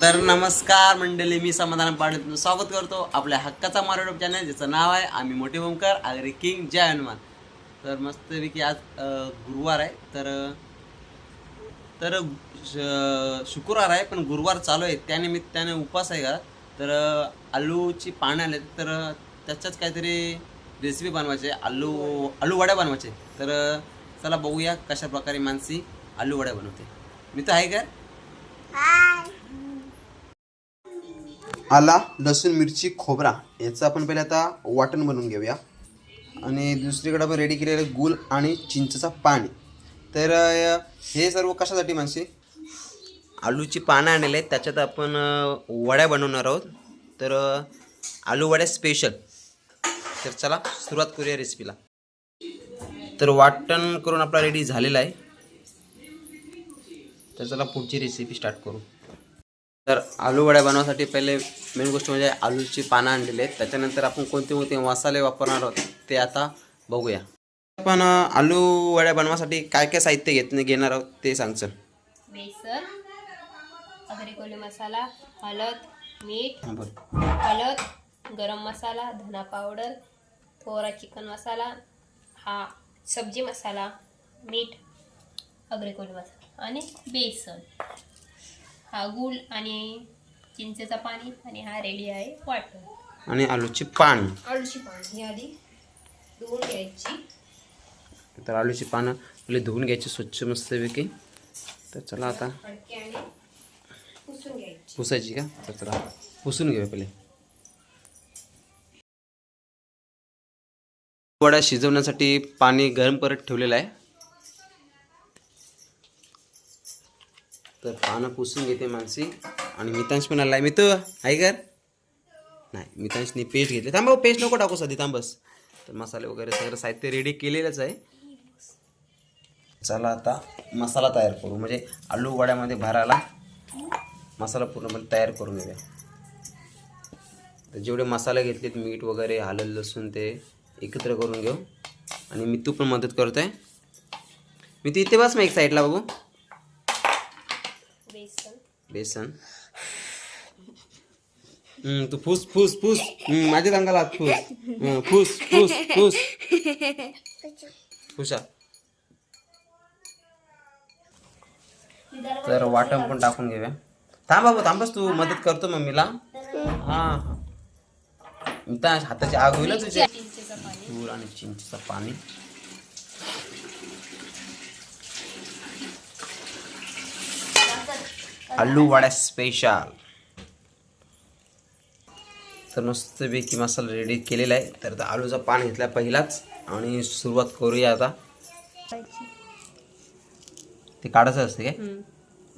तर नमस्कार मंडळी मी समाधान पाडे तुमचं स्वागत करतो आपल्या हक्काचा मराठी चॅनल ज्याचं नाव आहे आम्ही मोठे ओमकार आगरी किंग जय हनुमान. तर मस्तपैकी आज गुरुवार आहे. तर तर शुक्रवार आहे पण गुरुवार चालू आहे. त्यानिमित्ताने उपवास आहे का तर आलूची पानं आले तर त्याच्याच काहीतरी रेसिपी बनवायची आहे. आलू आलू वड्या बनवायचे. तर चला बघूया कशा प्रकारे मानसी आलू वड्या बनवते. मी तर आहे का? आला लसूण मिरची खोबरा याचं आपण पहिले आता वाटण बनवून घेऊया. आणि दुसरीकडे आपण रेडी केलेलं गुळ आणि चिंचचा पाणी. तर हे सर्व कशासाठी माणसे आलूची पानं आणलेले आहेत त्याच्यात आपण वड्या बनवणार आहोत. तर आलू वड्या स्पेशल तर चला सुरुवात करूया रेसिपीला तर वाटण करून आपला रेडी झालेला आहे. तर चला पुढची रेसिपी स्टार्ट करू. तर आलू वड्या बनवण्यासाठी पहिले मेन गोष्ट म्हणजे आलूची पानं आणलेली आहेत. त्याच्यानंतर आपण कोणते कोणते मसाले वापरणार आहोत ते आता बघूया. आपण आलू वड्या बनवण्यासाठी काय काय साहित्य घेत घेणार आहोत ते सांगचं बेसन कोली मसाला हळद मीठ हळद गरम मसाला धना पावडर थोडा चिकन मसाला हा सब्जी मसाला मीठ अगरी कोली मसाला आणि बेसन. हा गूळ आणि चिंचेचा पाणी आणि हा रेडी आहे वाटण आणि आलूची पान. आळूची पाणी ही आधी धुवून घ्यायची. तर आलूची पानं पहिले धुवून घ्यायची स्वच्छ मस्तपैकी. तर चला आता. पुसायची का? तर चला पुसून घेऊया पहिले. वड्या शिजवण्यासाठी पाणी गरम करत ठेवलेलं आहे. तर पानं पुसून घेते माणसी आणि मितांश पण आलाय मी तर आहे कर नाही मितांशने पेस्ट घेतली. थांबा पेस्ट नको टाकू साधी थांबस तर मसाले वगैरे सगळं साहित्य रेडी केलेलंच आहे. चला आता मसाला तयार करू. म्हणजे आलू वड्यामध्ये भरायला मसाला पूर्णपणे तयार करून घेऊया. तर जेवढे मसाले घेतलेत मीठ वगैरे हलल लसूण ते एकत्र करून घेऊ. आणि मी तू पण मदत करतोय. मी तू इथे बस मग एक साईडला बघू. बेसन. हम्म, तू फुस फुस फुस. हम्म, माझ्या अंगाला फुस. फुस फुस फुस. फुसा. तर वाटण पण टाकून घेऊया. थांब बाबा थांबस तू मदत करतो मम्मीला. हा. हाताची आग होईल हं तुझ्या आणि चिंचेचं पाणी. आलू वड्या स्पेशल तर मस्तपैकी मसाला रेडी केलेला आहे. तर आलूचा पान घेतला पहिलाच. आणि सुरुवात करूया आता. ते काढायचं असते काय?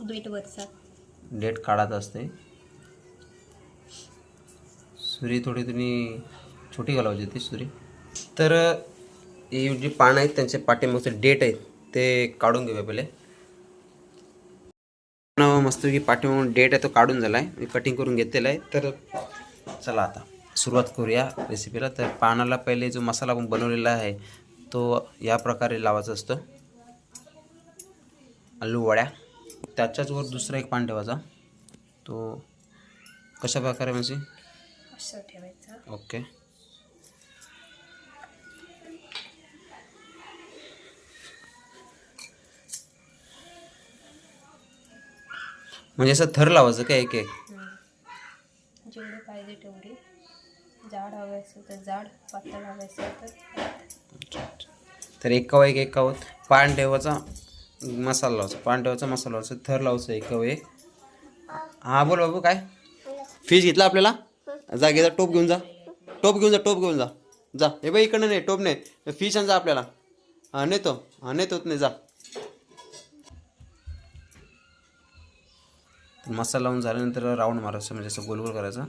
बीट वरचा. डेट काढायचं असते सुरी थोडी तुम्ही छोटी घालावची ती सुरी. तर हे जे पानं आहेत त्यांचे पाठीमागचे डेट आहेत ते काढून घेऊया पहिले. मस्तपैकी पाठीमागून डेट आहे तो काढून झाला आहे मी कटिंग करून घेतलेला आहे. तर चला आता सुरुवात करूया रेसिपीला तर पानाला पहिले जो मसाला आपण बनवलेला आहे तो या प्रकारे लावायचा असतो. आलू वड्या. त्याच्याच वर दुसरा एक पान ठेवायचा. तो कशा प्रकारे म्हणजे ओके म्हणजे असं थर लावायचं काय एक एक? जेवढे पाहिजे तेवढे. जाड हवे असेल तर जाड पातळ हवे असेल तर तर एकावर एक एकावर पान ठेवायचा मसाला लावायचा. पान ठेवायचा मसाला लावायचा. थर लावायचा एकावर एक. हा बोल बाबू काय? फिश घेतला आपल्याला? जा घे जा टोप घेऊन जा. टोप घेऊन जा टोप घेऊन जा. जा. हे बाई इकडनं नाही टोप नाही. फिश आण जा आपल्याला. हा नेतो. हा नेतोच नाही जा. तर मसाला लावून झाल्यानंतर राऊंड मारायचं म्हणजे असं गोल गोल करायचं.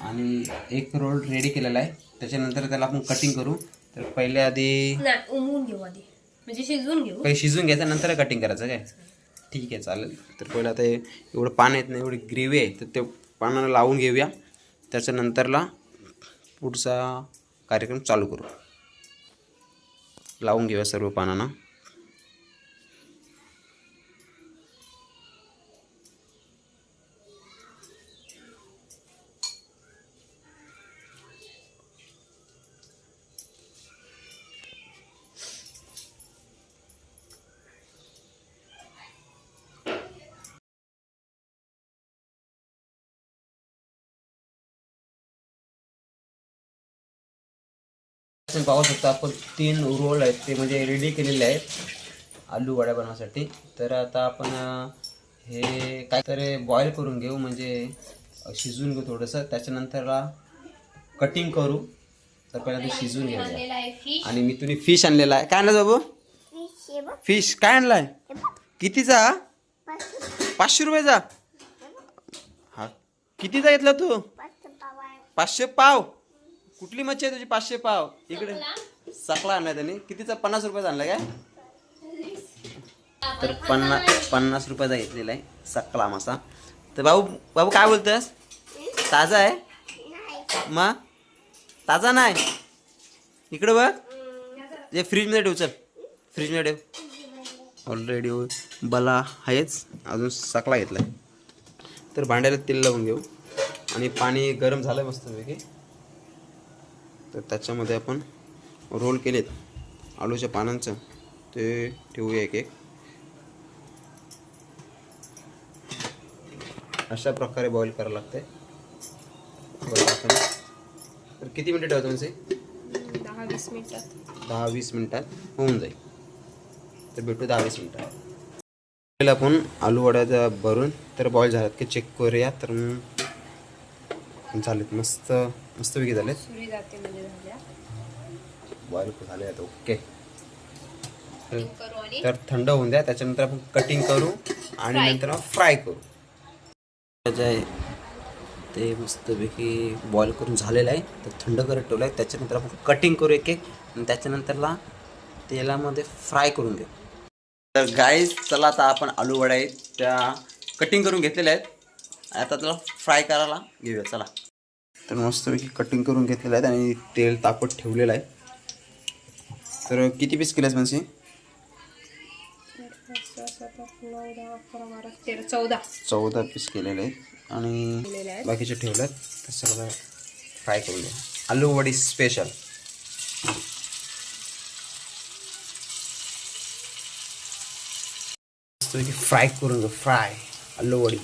आणि एक रोल रेडी केलेला आहे. त्याच्यानंतर त्याला आपण कटिंग करू. तर पहिले आधी नाही उमवून घेऊ आधी. म्हणजे शिजवून घेऊ. पहिले शिजून घ्यायचं नंतर कटिंग करायचं काय? ठीक आहे चालेल. तर पहिलं आता हे एवढं पान येत नाही एवढी ग्रेव्ही आहे. तर ते पानाला लावून घेऊया. त्याच्यानंतरला पुढचा कार्यक्रम चालू करू. लावून घेऊया सर्व पानांना. तुम्ही पाहू शकता आपण तीन रोल आहेत ते म्हणजे रेडी केलेले आहेत आलू वड्या बनवण्यासाठी तर आता आपण हे काय बॉईल करून घेऊ म्हणजे शिजून घेऊ थोडंसं. त्याच्यानंतरला कटिंग करू. तर पहिला ते शिजून घेऊया. आणि मी तुम्ही फिश आणलेला आहे. काय आणलं बाबू? फिश काय आणलाय? कितीचा पाचशे रुपयाचा? हा. कितीचा घेतला तू? पाचशे पाव. कुठली मच्छी आहे तुझी पाचशे पाव? इकडे. सकला आणलाय त्याने. कितीचा? पन्नास रुपयाचा आणला काय? तर पन्ना पन्नास रुपयाचा घेतलेला आहे सकला मासा. तर भाऊ बाबू काय बोलतोस? ताजा आहे? मग ताजा नाही? इकडे बघ. जे फ्रीजमध्ये ठेव चल. फ्रीजमध्ये ठेव. ऑलरेडी बला आहेच. अजून सकला घेतला आहे तर भांड्याला तेल लावून घेऊ. आणि पाणी गरम झालं मस्तपैकी. तर त्याच्यामध्ये आपण रोल केलेत आलूच्या पानांचं. ते ठेवूया एक एक. अशा प्रकारे बॉईल करावं लागतंय. तर किती मिनिटं ठेवतो म्हणजे दहा वीस मिनिटात दहा वीस मिनिटात होऊन जाईल. तर भेटू दहा वीस मिनिटात. आपण आलू वड्याचा भरून तर बॉईल झाल्यात की चेक करूया. तर झालेत मस्त मस्तपैकी झालेत. सुरी जाते म्हणजे झाल्या. झाले आहेत ओके. तर करू आणि? तर थंड होऊन द्या. त्याच्यानंतर आपण कटिंग करू आणि. नंतर फ्राय करू. जे आहे ते मस्तपैकी बॉईल करून झालेलं आहे. तर थंड करत ठेवलं आहे त्याच्यानंतर आपण कटिंग करू एक एक. आणि त्याच्यानंतरला तेलामध्ये फ्राय करून घेऊ. तर गाईज चला आता आपण आलू वड्या आहेत त्या कटिंग करून घेतलेल्या आहेत. आता त्याला फ्राय करायला घेऊया. चला. तर मस्तपैकी कटिंग करून घेतलेलं आहेत आणि तेल तापत ठेवलेलं आहे. तर किती पीस केल्यास म्हणजे चौदा. चौदा पीस केलेले आहेत आणि आहेत. बाकीचे ठेवलेत. तर सगळं फ्राय करून घ्या आलू वडी स्पेशल फ्राय करून घ्या फ्राय आलू वडी.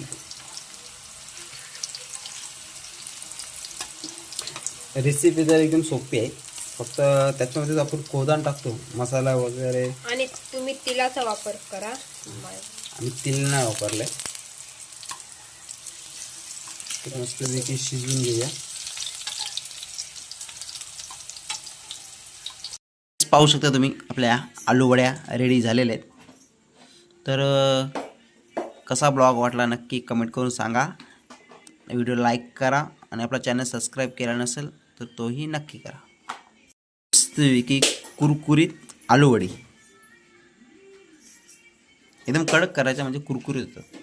रेसिपी तर एकदम सोपी आहे फक्त त्याच्यामध्ये आपण कोदान टाकतो मसाला वगैरे. आणि तुम्ही तिलाचा वापर करा. आम्ही तेल नाही वापरलं तर मस्तपैकी शिजवून घेऊया. पाहू शकता तुम्ही आपल्या आलू वड्या रेडी झालेल्या आहेत. तर कसा ब्लॉग वाटला नक्की कमेंट करून सांगा. व्हिडिओ लाईक करा आणि आपला चॅनल सबस्क्राईब केला नसेल तर तोही नक्की करा. मस्तपैकी कुरकुरीत आलू वडी एकदम कडक करायच्या म्हणजे कुरकुरीत होतं.